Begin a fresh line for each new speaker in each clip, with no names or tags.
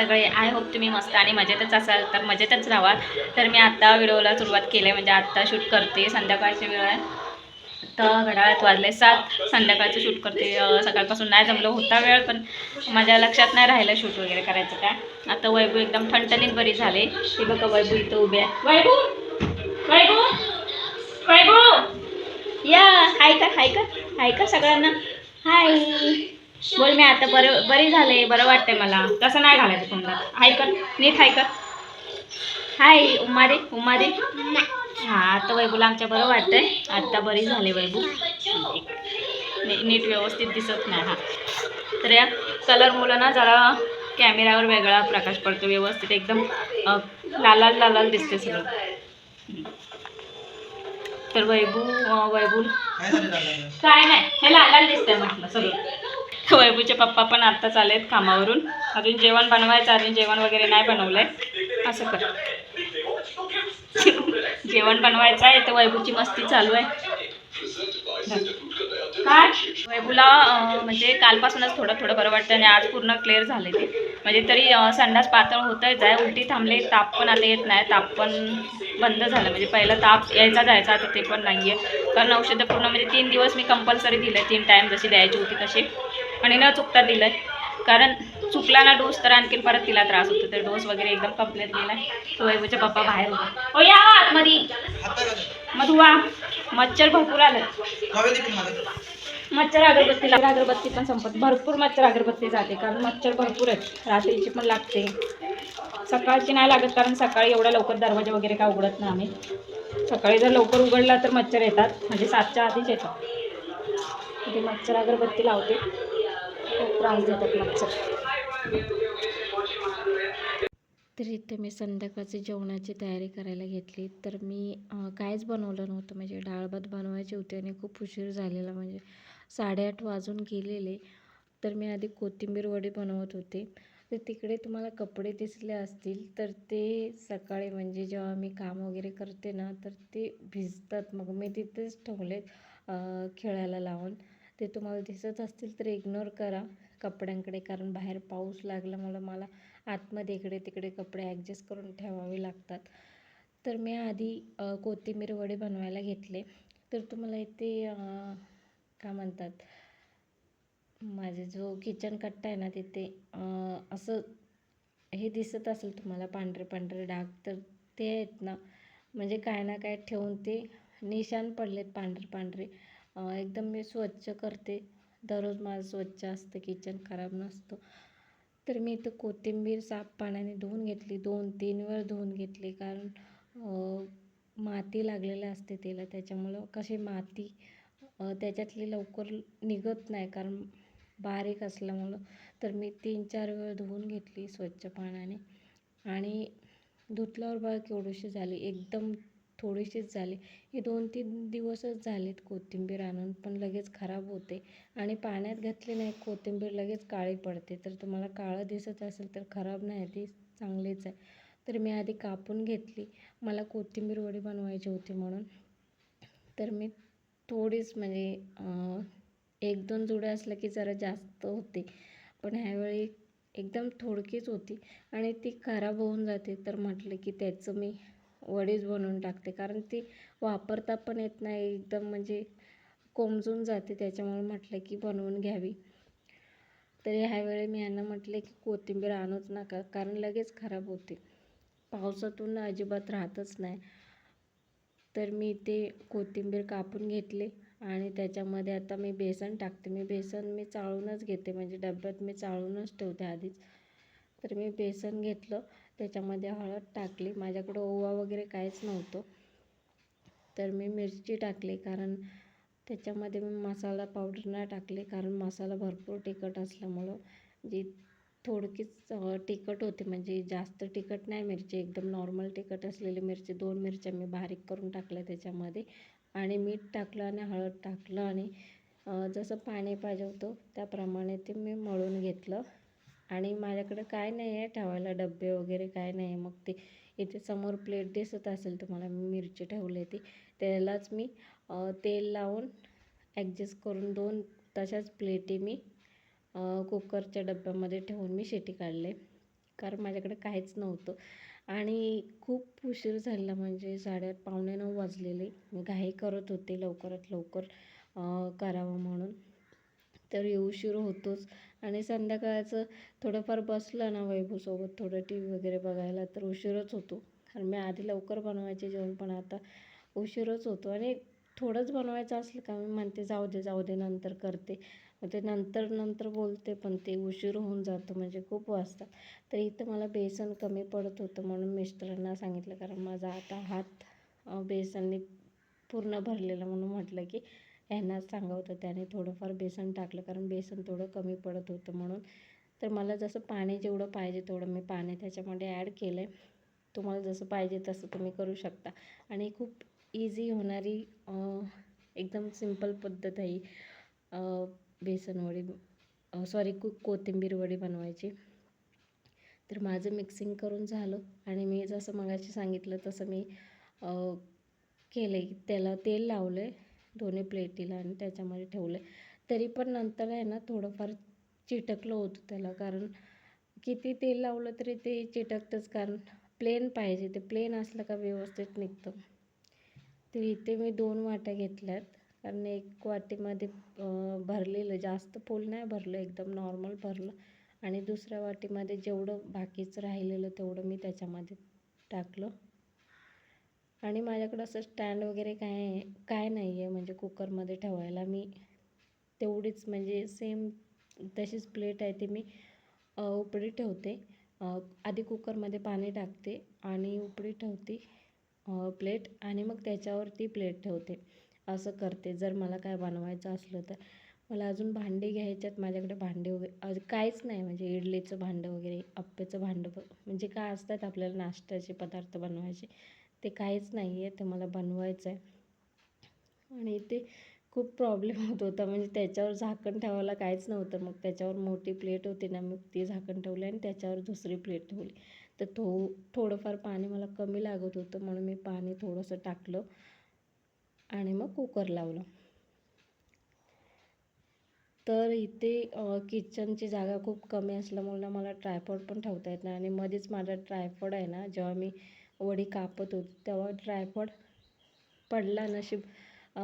सगळे. I hope तुम्ही मस्त आणि मजेतच असाल. तर मजेतच राहाल तर मी आत्ता व्हिडिओला सुरुवात केली. आहे म्हणजे आत्ता शूट करते. संध्याकाळची वेळ आहे. तर घड्याळात वाजले सात. संध्याकाळचं शूट करते. सकाळपासून नाही जमलं. होता वेळ पण माझ्या लक्षात नाही राहिलं शूट वगैरे करायचं काय. आता वैभू एकदम ठणठणीत बरी झाले. ती बघा वैभू इथं उभी आहे. वैभू! वैभू! वैभू! या! हाय का? हाय का? हाय का सगळ्यांना? हाय! बोल मी आता बरं बरी झाले बरं वाटतंय मला. तसं नाही घालायचं तोंडात. हाय कर. नीट हाय कर. हाय उमारे उमारे हां आता वैभूला आमच्या बरं वाटतंय. आत्ता बरी झाले वैभू. नीट व्यवस्थित दिसत नाही हा. तर या कलर मुलं ना जरा कॅमेऱ्यावर वेगळा प्रकाश पडतो व्यवस्थित एकदम लालाल लालाल दिसते सगळं. तर वैभू अ, वैभू
काय
नाही हे लाल लाल दिसतंय म्हटलं सगळं. वैभूचे पप्पा पण आत्ताच आलेत कामावरून. अजून जेवण बनवायचं अजून जेवण वगैरे नाही बनवलंय. असं कर. जेवण बनवायचं आहे तर वैभूची मस्ती चालू आहे. काय? वैभूला म्हणजे कालपासूनच थोडं थोडं बरं वाटतं आणि आज पूर्ण क्लिअर झाले ते. म्हणजे तरी संडास पातळ होतच आहे उलटी थांबले ताप पण आता येत नाही ताप पण बंद झालं. म्हणजे पहिला ताप यायचा जायचा आता ते पण नाही आहे कारण औषधं पूर्ण म्हणजे तीन दिवस मी कंपल्सरी दिलं तीन टाईम जशी द्यायची होती तशी. आणि न चुकता दिलं कारण चुकला ना डोस तर आणखीन परत तिला त्रास होतो. तर डोस वगैरे एकदम कंप्लीट दिला तो वैभवचे पप्पा बाहेर होता. हो या आतमध्ये.
मधुवा
मग मच्छर भरपूर आलं. मच्छर अगरबत्तीला अगरबत्ती पण संपत भरपूर मच्छर अगरबत्ती जाते. कारण मच्छर भरपूर आहेत. रात्रीची पण लागते. सकाळची नाही लागत कारण सकाळी एवढ्या लवकर दरवाजा वगैरे काय उघडत नाही आम्ही. सकाळी जर लवकर उघडला तर मच्छर येतात. म्हणजे सातच्या आधीच येतात. ते मच्छर अगरबत्ती लावते. खूप त्रास देतात मच्छर तर इथे मी संध्याकाळची जेवणाची तयारी करायला घेतली. तर मी कायच काहीच बनवलं नव्हतं. म्हणजे डाळ भात बनवायची होती आणि खूप उशीर झालेला. म्हणजे साडेआठ वाजून गेलेले. तर मी आधी कोथिंबीर वडी बनवत होते. तर तिकडे तुम्हाला कपडे दिसले असतील तर ते सकाळी म्हणजे जेव्हा मी काम वगैरे करते ना तर ते भिजतात. मग मी तिथेच ठेवलेत खेळायला लावून. ते तुम्हाला दिसत असतील तर इग्नोर करा कपड्यांकडे कारण बाहेर पाऊस लागला मला मला आतमध्ये इकडे तिकडे कपडे ॲडजस्ट करून ठेवावे लागतात. तर मी आधी कोथिंबीर वडे बनवायला घेतले. तर तुम्हाला इथे काय म्हणतात माझे जो किचन कट्टा आहे ना तिथे असं हे दिसत असेल तुम्हाला पांढरे पांढरे डाग तर ते आहेत ना म्हणजे काय ना काय ठेवून ते निशान पडलेत पांढरे पांढरे. एकदम मी स्वच्छ करते. दररोज माझं स्वच्छ असतं किचन खराब नसतं. तर मी इथं कोथिंबीर साफ पाण्याने धुवून घेतली. दोन तीन वेळ धुवून घेतली. कारण माती लागलेली असते तिला. त्याच्यामुळं कशी माती त्याच्यातली लवकर निघत नाही. कारण बारीक असल्यामुळं. तर मी तीन चार वेळ धुवून घेतली स्वच्छ पाण्याने. आणि धुतल्यावर बघा केवढीशी झाली. एकदम थोडीशीच झाली. हे दोन तीन दिवसच झालेत कोथिंबीर आणून पण लगेच खराब होते. आणि पाण्यात घातली नाही कोथिंबीर लगेच काळी पडते. तर तुम्हाला काळं दिसत असेल तर खराब नाही ती चांगलीच आहे. तर मी आधी कापून घेतली. मला कोथिंबीर वडी बनवायची होती म्हणून. तर मी थोडीच म्हणजे एक दोन जुड्या असल्या की जरा जास्त होते. पण ह्यावेळी एकदम थोडकीच होती. आणि ती खराब होऊन जाते. तर म्हटलं की त्याचं मी वडीच बनवून टाकते. कारण ती वापरता पण येत नाही. एकदम म्हणजे कोमजून जाते. त्याच्यामुळे म्हटलं की बनवून घ्यावी. तर ह्यावेळी मी यांना म्हटले की कोथिंबीर आणूच नका. कारण लगेच खराब होते. पावसातून अजिबात राहतच नाही. तर मी ते कोथिंबीर कापून घेतले. आणि त्याच्यामध्ये आता मी बेसन टाकते. मी बेसन मी चाळूनच घेते. म्हणजे डब्यात मी चाळूनच ठेवते आधीच. तर मी बेसन घेतलं. त्याच्यामध्ये हळद टाकली. माझ्याकडं ओवा वगैरे काहीच नव्हतं. तर मी मिरची टाकली कारण त्याच्यामध्ये मी मसाला पावडर नाही टाकली कारण मसाला भरपूर तिखट असल्यामुळं जी थोडकीच तिखट होते. म्हणजे जास्त तिखट नाही मिरची एकदम नॉर्मल तिखट असलेली मिरची. दोन मिरच्या मी बारीक करून टाकल्या त्याच्यामध्ये. आणि मीठ टाकलं आणि हळद टाकलं आणि जसं पाणी पाहिजे होतं त्याप्रमाणे ते मी मळून घेतलं. आणि माझ्याकडे काय नाही आहे ठेवायला डबे वगैरे काय नाही. आहे मग ते इथे समोर प्लेट दिसत असेल तुम्हाला मी मिरची ठेवली ती त्यालाच मी तेल लावून ॲडजस्ट करून दोन तशाच प्लेटी मी कुकरच्या डब्यामध्ये ठेवून मी शिटी काढले. कारण माझ्याकडे काहीच नव्हतं. आणि खूप उशीर झाला म्हणजे साडेआठ पावणे नऊ वाजलेले. मी घाई करत होते लवकरात लवकर करावं म्हणून. तर उशीर होतोच. आणि संध्याकाळचं थोडंफार बसलं ना वैभवसोबत थोडं टी व्ही वगैरे बघायला तर उशीरच होतो. कारण मी आधी लवकर बनवायचे जेवण पण आता उशीरच होतो. आणि थोडंच बनवायचं असलं का मी म्हणते जाऊ दे जाऊ दे नंतर करते. मग ते नंतर नंतर बोलते पण ते उशीर होऊन जातं म्हणजे खूप वाजतात. तर इथं मला बेसन कमी पडत होतं म्हणून मिस्टरांना सांगितलं कारण माझा आता हात बेसनने पूर्ण भरलेला म्हणून म्हटलं की यांनाच सांगावं होतं त्याने थोडंफार बेसन टाकलं कारण बेसन थोडं कमी पडत होतं म्हणून. तर मला जसं पाणी जेवढं पाहिजे तेवढं मी पाणी त्याच्यामध्ये ॲड केलं आहे तुम्हाला जसं पाहिजे तसं तुम्ही करू शकता. आणि खूप इझी होणारी एकदम सिंपल पद्धत आहे बेसनवडी सॉरी कु कोथिंबीर वडी बनवायची. तर माझं मिक्सिंग करून झालं. आणि मी जसं मगाशी सांगितलं तसं मी केलं आहे त्याला तेल लावलं आहे दोन्ही प्लेटीला आणि त्याच्यामध्ये ठेवलं आहे तरी पण नंतर आहे ना थोडंफार चिटकलं होतं त्याला. कारण किती तेल लावलं तरी ते चिटकतंच. कारण प्लेन पाहिजे. ते प्लेन असलं का व्यवस्थित निघतं. तर इथे मी दोन वाट्या घेतल्यात. कारण एक वाटीमध्ये भरलेलं जास्त फुल नाही भरलं एकदम नॉर्मल भरलं. आणि दुसऱ्या वाटीमध्ये जेवढं बाकीचं राहिलेलं तेवढं मी त्याच्यामध्ये टाकलं. आणि माझ्याकडं असं स्टँड वगैरे काय काय नाही आहे म्हणजे कुकरमध्ये ठेवायला मी तेवढीच म्हणजे सेम तशीच प्लेट आहे ती मी उपडी ठेवते. आधी कुकरमध्ये पाणी टाकते आणि उपडी ठेवते प्लेट आणि मग त्याच्यावरती प्लेट ठेवते. असं करते. जर मला काय बनवायचं असलं तर. मला अजून भांडी घ्यायच्यात माझ्याकडे. भांडे वगैरे काहीच नाही. म्हणजे इडलीचं भांडं वगैरे अप्प्याचं भांडं म्हणजे काय असतात आपल्याला नाश्त्याचे पदार्थ बनवायचे. ते काहीच नाही आहे ते मला बनवायचं आहे आणि ते खूप प्रॉब्लेम होत होता. म्हणजे त्याच्यावर झाकण ठेवायला काहीच नव्हतं. मग त्याच्यावर मोठी प्लेट होती ना मग ती झाकण ठेवली आणि त्याच्यावर दुसरी प्लेट ठेवली. तर थो थोडंफार पाणी मला कमी लागत होतं म्हणून मी पाणी थोडंसं टाकलं आणि मग कुकर लावलं. तर इथे किचनची जागा खूप कमी असल्यामुळे मला ट्रायफॉड पण ठेवता येत नाही. आणि मध्येच माझा ट्रायफॉड आहे ना जेव्हा मी वडी कापत होती. तेव्हा ट्रायपॉड पडला नशीब.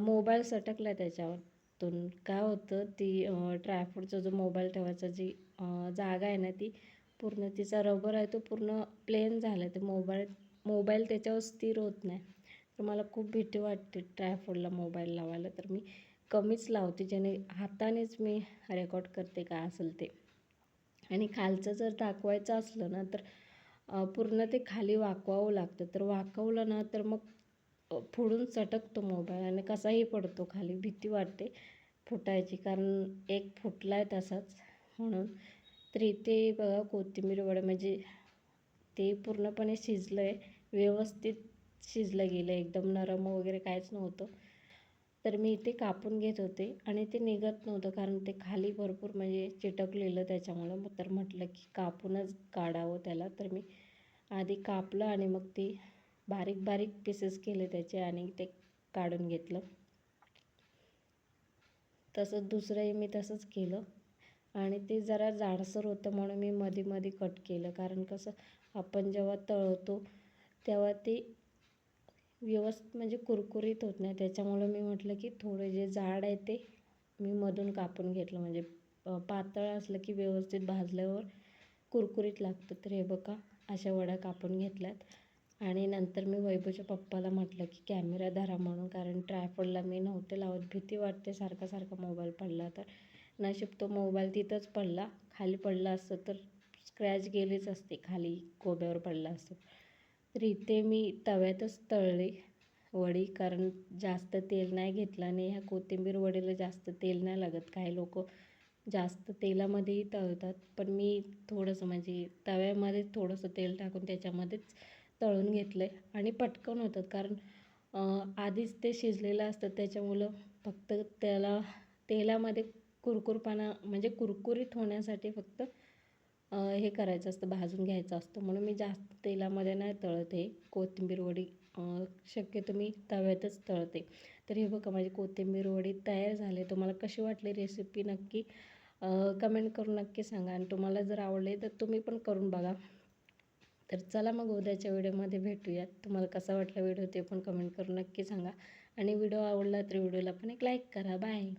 मोबाईल सटकला त्याच्यावरतून काय होतं ती ट्रायपॉडचा जो मोबाईल ठेवायचा जी जागा आहे ना ती पूर्ण तिचा रबर आहे तो पूर्ण प्लेन झाला. आहे ते मोबाईल मोबाईल त्याच्यावर स्थिर होत नाही. तर मला खूप भीती वाटते ट्रायपॉडला मोबाईल लावायला. तर मी कमीच लावते ज्याने हातानेच मी रेकॉर्ड करते काय असेल ते. आणि खालचं जर दाखवायचं असलं ना तर पूर्ण ते खाली वाकवावं लागतं. तर वाकवलं ना तर मग फोडून चटकतो मोबाईल आणि कसाही पडतो खाली. भीती वाटते फुटायची कारण एक फुटला आहे तसाच. म्हणून तर इथे बघा कोथिंबीर वडे म्हणजे ते पूर्णपणे शिजलं आहे व्यवस्थित शिजलं गेलं एकदम नरम वगैरे काहीच नव्हतं. तर मी ते कापून घेत होते आणि ते निघत नव्हतं कारण ते खाली भरपूर म्हणजे चिटकलेलं त्याच्यामुळं. मग तर म्हटलं की कापूनच काढावं त्याला. तर मी आधी कापलं आणि मग ते बारीक बारीक पीसेस केले त्याचे आणि ते काढून घेतलं. तसंच दुसरंही मी तसंच केलं. आणि ते जरा जाडसर होतं म्हणून मी मध्ये मध्ये कट केलं. कारण कसं आपण जेव्हा तळतो तेव्हा ते व्यवस्थित म्हणजे कुरकुरीत होत नाही. त्याच्यामुळं मी म्हटलं की थोडे जे जाड आहे ते मी मधून कापून घेतलं. म्हणजे पातळ असलं की व्यवस्थित भाजल्यावर कुरकुरीत लागतं. तर हे बघा अशा वड्या कापून घेतल्यात. आणि नंतर मी वैभवच्या पप्पाला म्हटलं की कॅमेरा धरा म्हणून कारण ट्रायफोडला मी नव्हते लावत. भीती वाटते सारखा सारखा मोबाईल पडला तर. नशीब तो मोबाईल तिथंच पडला. खाली पडला असतं तर स्क्रॅच गेलीच असते. खाली गोब्यावर पडला असतो. रिते मी तव्यातच तळले वडी कारण जास्त तेल नाही घेतलं आणि ह्या कोथिंबीर वडीला जास्त तेल नाही लागत. काही लोक जास्त तेलामध्येही तळतात पण मी थोडंसं म्हणजे तव्यामध्ये थोडंसं तेल टाकून त्याच्यामध्येच तळून घेतलं आहे आणि पटकन होतात कारण आधीच ते शिजलेलं असतं त्याच्यामुळं फक्त त्याला तेलामध्ये कुरकुरपणा म्हणजे कुरकुरीत होण्यासाठी फक्त हे करायचं असतं भाजून घ्यायचं असतं. म्हणून मी जास्त तेलामध्ये नाही तळते. कोथिंबीर वडी शक्यतो मी तव्यातच तळते. तर हे बघा माझी कोथिंबीर वडी तयार झाली. तुम्हाला कशी वाटली रेसिपी नक्की कमेंट करून नक्की सांगा. आणि तुम्हाला जर आवडले तर तुम्ही पण करून बघा. तर चला मग उद्याच्या व्हिडिओमध्ये भेटूयात. तुम्हाला कसा वाटला व्हिडिओ ते पण कमेंट करून नक्की सांगा. आणि व्हिडिओ आवडला तर व्हिडिओला पण एक लाईक करा. बाय